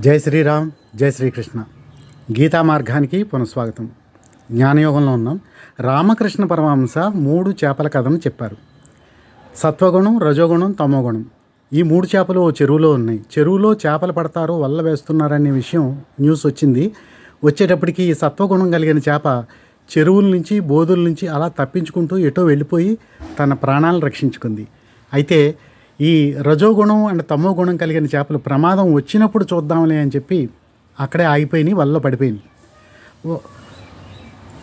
జై శ్రీరామ్ జై శ్రీకృష్ణ. గీతా మార్గానికి పునఃస్వాగతం. జ్ఞానయోగంలో ఉన్నాం. రామకృష్ణ పరమహంస మూడు చేపల కథను చెప్పారు. సత్వగుణం రజోగుణం తమోగుణం. ఈ మూడు చేపలు ఓ చెరువులో ఉన్నాయి. చెరువులో చేపలు పడతారు వల్ల వేస్తున్నారనే విషయం న్యూస్ వచ్చింది. వచ్చేటప్పటికి ఈ సత్వగుణం కలిగిన చేప చెరువుల నుంచి బోధుల నుంచి అలా తప్పించుకుంటూ ఎటో వెళ్ళిపోయి తన ప్రాణాలను రక్షించుకుంది. అయితే ఈ రజోగుణం అండ్ తమో గుణం కలిగిన చేపలు ప్రమాదం వచ్చినప్పుడు చూద్దాంలే అని చెప్పి అక్కడే ఆగిపోయినాయి వలలో పడిపోయినాయి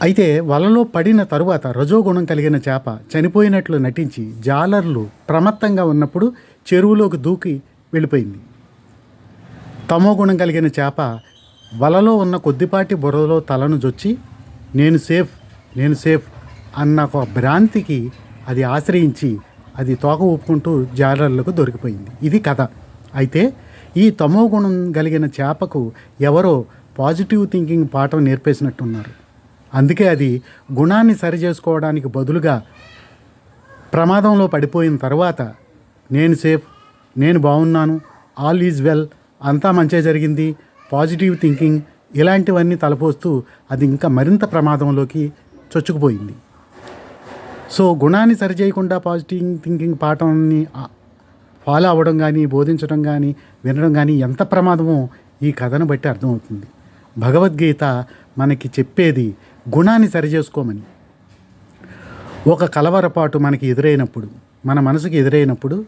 అయితే వలలో పడిన తరువాత రజోగుణం కలిగిన చేప చనిపోయినట్లు నటించి జాలర్లు ప్రమత్తంగా ఉన్నప్పుడు చెరువులోకి దూకి వెళ్ళిపోయింది. తమో గుణం కలిగిన చేప వలలో ఉన్న కొద్దిపాటి బురదలో తలను జొచ్చి నేను సేఫ్ నేను సేఫ్ అన్న ఒక భ్రాంతికి అది ఆశ్రయించి అది తోక ఊపుకుంటూ జాలర్లకు దొరికిపోయింది. ఇది కథ. అయితే ఈ తమో గుణం కలిగిన చేపకు ఎవరో పాజిటివ్ థింకింగ్ పాఠం నేర్పేసినట్టున్నారు. అందుకే అది గుణాన్ని సరిచేసుకోవడానికి బదులుగా ప్రమాదంలో పడిపోయిన తర్వాత నేను సేఫ్ నేను బాగున్నాను ఆల్ ఈజ్ వెల్ అంతా మంచిగా జరిగింది పాజిటివ్ థింకింగ్ ఇలాంటివన్నీ తలపోస్తూ అది ఇంకా మరింత ప్రమాదంలోకి చొచ్చుకుపోయింది. సో గుణాన్ని సరిచేయకుండా పాజిటివ్ థింకింగ్ పాఠాన్ని ఫాలో అవ్వడం కానీ బోధించడం కానీ వినడం కానీ ఎంత ప్రమాదమో ఈ కథను బట్టి అర్థమవుతుంది. భగవద్గీత మనకి చెప్పేది గుణాన్ని సరిచేసుకోమని. ఒక కలవరపాటు మనకి ఎదురైనప్పుడు మన మనసుకి ఎదురైనప్పుడు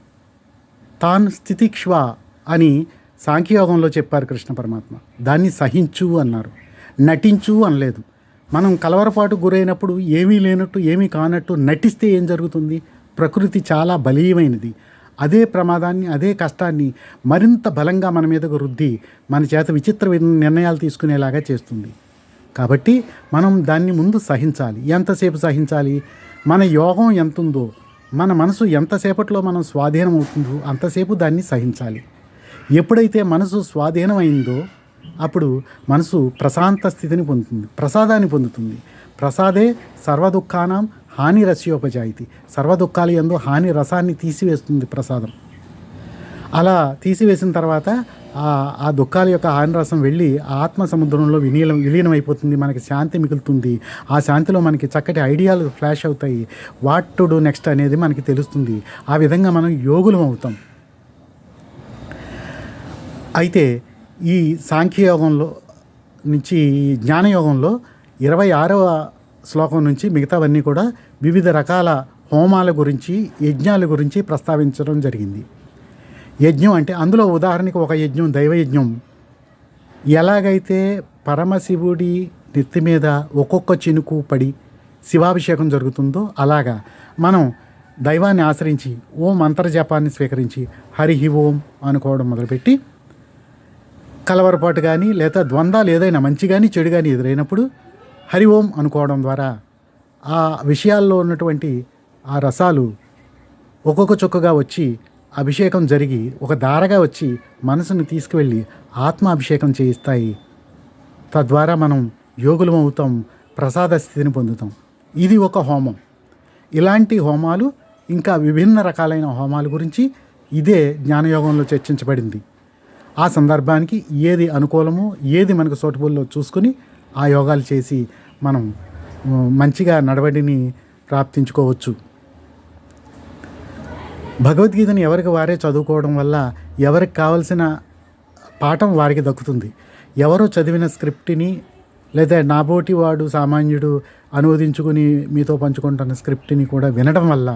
తాను స్థితిక్ష్వ అని సాంఖ్యయోగంలో చెప్పారు కృష్ణ పరమాత్మ. దాన్ని సహించు అన్నారు. నటించు అనలేదు. మనం కలవరపాటు గురైనప్పుడు ఏమీ లేనట్టు ఏమీ కానట్టు నటిస్తే ఏం జరుగుతుంది? ప్రకృతి చాలా బలీయమైనది. అదే ప్రమాదాన్ని అదే కష్టాన్ని మరింత బలంగా మన మీదకు రుద్ది మన చేత విచిత్ర నిర్ణయాలు తీసుకునేలాగా చేస్తుంది. కాబట్టి మనం దాన్ని ముందు సహించాలి. ఎంతసేపు సహించాలి? మన యోగం ఎంత ఉందో మన మనసు ఎంతసేపట్లో మనం స్వాధీనం అవుతుందో అంతసేపు దాన్ని సహించాలి. ఎప్పుడైతే మనసు స్వాధీనమైందో అప్పుడు మనసు ప్రశాంత స్థితిని పొందుతుంది ప్రసాదాన్ని పొందుతుంది. ప్రసాదే సర్వ దుఃఖానం హాని రస్యోపజాయితి. సర్వ దుఃఖాలు ఎందు హాని రసాన్ని తీసివేస్తుంది ప్రసాదం. అలా తీసివేసిన తర్వాత ఆ దుఃఖాల యొక్క హానిరసం వెళ్ళి ఆ ఆత్మ సముద్రంలో విలీనం విలీనం అయిపోతుంది మనకి శాంతి మిగులుతుంది. ఆ శాంతిలో మనకి చక్కటి ఐడియాలు ఫ్లాష్ అవుతాయి. వాట్ టు డూ నెక్స్ట్ అనేది మనకి తెలుస్తుంది. ఆ విధంగా మనం యోగులం అవుతాం. అయితే ఈ సాంఖ్యయోగంలో నుంచి ఈ జ్ఞానయోగంలో ఇరవై ఆరవ శ్లోకం నుంచి మిగతావన్నీ కూడా వివిధ రకాల హోమాల గురించి యజ్ఞాల గురించి ప్రస్తావించడం జరిగింది. యజ్ఞం అంటే అందులో ఉదాహరణకి ఒక యజ్ఞం దైవయజ్ఞం ఎలాగైతే పరమశివుడి నెత్తి మీద ఒక్కొక్క చినుకు పడి శివాభిషేకం జరుగుతుందో అలాగా మనం దైవాన్ని ఆశ్రయించి ఓం మంత్రజపాన్ని స్వీకరించి హరి ఓం అనుకోవడం మొదలుపెట్టి కలవరపాటు కానీ లేదా ద్వంద్వాలు ఏదైనా మంచి కానీ చెడు కానీ ఎదురైనప్పుడు హరి ఓం అనుకోవడం ద్వారా ఆ విషయాల్లో ఉన్నటువంటి ఆ రసాలు ఒక్కొక్క చుక్కగా వచ్చి అభిషేకం జరిగి ఒక దారగా వచ్చి మనసును తీసుకువెళ్ళి ఆత్మాభిషేకం చేయిస్తాయి. తద్వారా మనం యోగులం అవుతాం ప్రసాద స్థితిని పొందుతాం. ఇది ఒక హోమం. ఇలాంటి హోమాలు ఇంకా విభిన్న రకాలైన హోమాల గురించి ఇదే జ్ఞానయోగంలో చర్చించబడింది. ఆ సందర్భానికి ఏది అనుకూలమో ఏది మనకు సూటబుల్లో చూసుకుని ఆ యోగాలు చేసి మనం మంచిగా నడవడిని ప్రాప్తించుకోవచ్చు. భగవద్గీతను ఎవరికి వారే చదువుకోవడం వల్ల ఎవరికి కావలసిన పాఠం వారికి దక్కుతుంది. ఎవరో చదివిన స్క్రిప్ట్ని లేదా నాబోటి వాడు సామాన్యుడు అనువదించుకుని మీతో పంచుకుంటున్న స్క్రిప్ట్ని కూడా వినడం వల్ల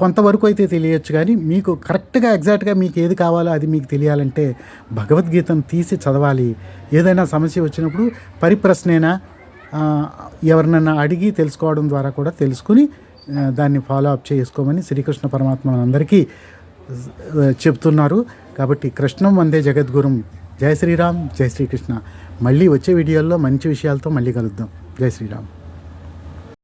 కొంతవరకు అయితే తెలియచ్చు కానీ మీకు కరెక్ట్గా ఎగ్జాక్ట్గా మీకు ఏది కావాలో అది మీకు తెలియాలంటే భగవద్గీతను తీసి చదవాలి. ఏదైనా సమస్య వచ్చినప్పుడు పరిప్రశ్నైనా ఎవరినన్నా ఎవరినైనా అడిగి తెలుసుకోవడం ద్వారా కూడా తెలుసుకుని దాన్ని ఫాలో అప్ చేసుకోమని శ్రీకృష్ణ పరమాత్మ అందరికీ చెప్తున్నారు. కాబట్టి కృష్ణం వందే జగద్గురం. జై శ్రీరామ్ జై శ్రీకృష్ణ. మళ్ళీ వచ్చే వీడియోల్లో మంచి విషయాలతో మళ్ళీ కలుద్దాం. జై శ్రీరామ్.